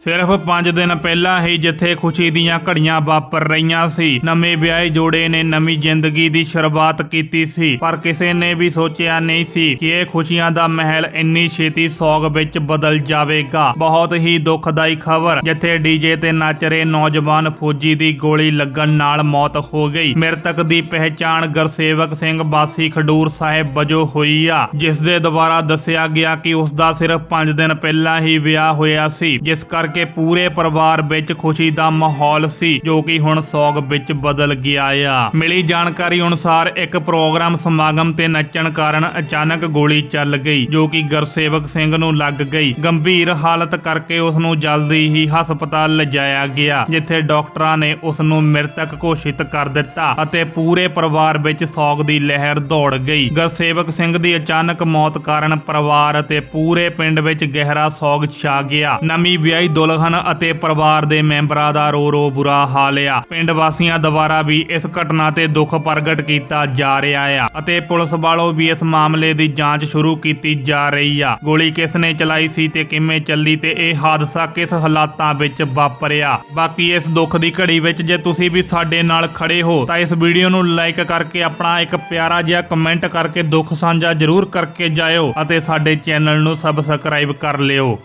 ਸਿਰਫ 5 ਦਿਨ ਪਹਿਲਾਂ ਹੀ ਜਿੱਥੇ ਖੁਸ਼ੀ ਦੀਆਂ ਘੜੀਆਂ ਵਾਪਰ ਰਹੀਆਂ ਸੀ, ਨਵੇਂ ਵਿਆਹੇ ਜੋੜੇ ਨੇ ਨਵੀਂ ਜ਼ਿੰਦਗੀ ਦੀ ਸ਼ੁਰੂਆਤ ਕੀਤੀ ਸੀ, ਪਰ ਕਿਸੇ ਨੇ ਵੀ ਸੋਚਿਆ ਨਹੀਂ ਸੀ ਕਿ ਇਹ ਖੁਸ਼ੀਆਂ ਦਾ ਮਹਿਲ ਇੰਨੀ ਛੇਤੀ ਸੌਗ ਵਿੱਚ ਬਦਲ ਜਾਵੇਗਾ। ਬਹੁਤ ਹੀ ਦੁਖਦਾਈ ਖਬਰ, ਜਿੱਥੇ ਡੀਜੇ ਤੇ ਨੱਚ ਰਹੇ ਨੌਜਵਾਨ ਫੌਜੀ ਦੀ ਗੋਲੀ ਲੱਗਣ ਨਾਲ ਮੌਤ ਹੋ ਗਈ। ਮ੍ਰਿਤਕ ਦੀ ਪਹਿਚਾਣ ਗੁਰਸੇਵਕ ਸਿੰਘ ਬਾਸੀ ਖਡੂਰ ਸਾਹਿਬ ਵਜੋਂ ਹੋਈ ਆ, ਜਿਸ ਦੇ ਦੁਆਰਾ ਦੱਸਿਆ ਗਿਆ ਕਿ ਉਸ ਦਾ ਸਿਰਫ 5 ਦਿਨ ਪਹਿਲਾਂ ਹੀ ਵਿਆਹ ਹੋਇਆ ਸੀ, ਜਿਸ ਕਰ ਕਰਕੇ ਪੂਰੇ ਪਰਿਵਾਰ ਵਿੱਚ ਖੁਸ਼ੀ ਦਾ ਮਾਹੌਲ ਸੀ, ਜੋ ਕਿ ਹੁਣ ਸੋਗ ਵਿੱਚ ਬਦਲ ਗਿਆ ਆ। ਮਿਲੀ ਜਾਣਕਾਰੀ ਅਨੁਸਾਰ ਇੱਕ ਪ੍ਰੋਗਰਾਮ ਸਮਾਗਮ ਤੇ ਨੱਚਣ ਕਾਰਨ ਅਚਾਨਕ ਗੋਲੀ ਚੱਲ ਗਈ, ਜੋ ਕਿ ਗੁਰਸੇਵਕ ਸਿੰਘ ਨੂੰ ਲੱਗ ਗਈ। ਗੰਭੀਰ ਹਾਲਤ ਕਰਕੇ ਉਸ ਨੂੰ ਜਲਦੀ ਹੀ ਹਸਪਤਾਲ ਲਿਜਾਇਆ ਗਿਆ, ਜਿੱਥੇ ਡਾਕਟਰਾਂ ਨੇ ਉਸ ਨੂੰ ਮ੍ਰਿਤਕ ਘੋਸ਼ਿਤ ਕਰ ਦਿੱਤਾ ਅਤੇ ਪੂਰੇ ਪਰਿਵਾਰ ਵਿੱਚ ਸੋਗ ਦੀ ਲਹਿਰ ਦੌੜ ਗਈ। ਗੁਰਸੇਵਕ ਸਿੰਘ ਦੀ ਅਚਾਨਕ ਮੌਤ ਕਾਰਨ ਪਰਿਵਾਰ ਅਤੇ ਪੂਰੇ ਪਿੰਡ ਵਿੱਚ ਗਹਿਰਾ ਸੋਗ ਛਾ ਗਿਆ। ਨਵੀਂ ਵਿਆਹੀ ਦੁਲਹਨ ਅਤੇ ਪਰਿਵਾਰ ਦੇ ਮੈਂਬਰਾਂ ਦਾ ਰੋ ਰੋ ਬੁਰਾ ਹਾਲ ਆ। ਪਿੰਡ ਵਾਸੀਆਂ ਦੁਆਰਾ ਵੀ ਇਸ ਘਟਨਾ ਤੇ ਦੁੱਖ ਪ੍ਰਗਟ ਕੀਤਾ ਜਾ ਰਿਹਾ ਆ ਅਤੇ ਪੁਲਿਸ ਵਾਲੋ ਵੀ ਇਸ ਮਾਮਲੇ ਦੀ ਜਾਂਚ ਸ਼ੁਰੂ ਕੀਤੀ ਜਾ ਰਹੀ ਆ। ਗੋਲੀ ਕਿਸ ਨੇ ਚਲਾਈ ਸੀ ਤੇ ਕਿਵੇਂ ਚੱਲੀ ਤੇ ਇਹ ਹਾਦਸਾ ਕਿਸ ਹਾਲਾਤਾਂ ਵਿੱਚ ਵਾਪਰਿਆ? ਬਾਕੀ ਇਸ ਦੁੱਖ ਦੀ ਘੜੀ ਵਿੱਚ ਜੇ ਤੁਸੀਂ ਵੀ ਸਾਡੇ ਨਾਲ ਖੜੇ ਹੋ ਤਾਂ ਇਸ ਵੀਡੀਓ ਨੂੰ ਲਾਈਕ ਕਰਕੇ ਆਪਣਾ ਇੱਕ ਪਿਆਰਾ ਜਿਹਾ ਕਮੈਂਟ ਕਰਕੇ ਦੁੱਖ ਸਾਂਝਾ ਜ਼ਰੂਰ ਕਰਕੇ ਜਾਇਓ ਅਤੇ ਸਾਡੇ ਚੈਨਲ ਨੂੰ ਸਬਸਕ੍ਰਾਈਬ ਕਰ ਲਿਓ।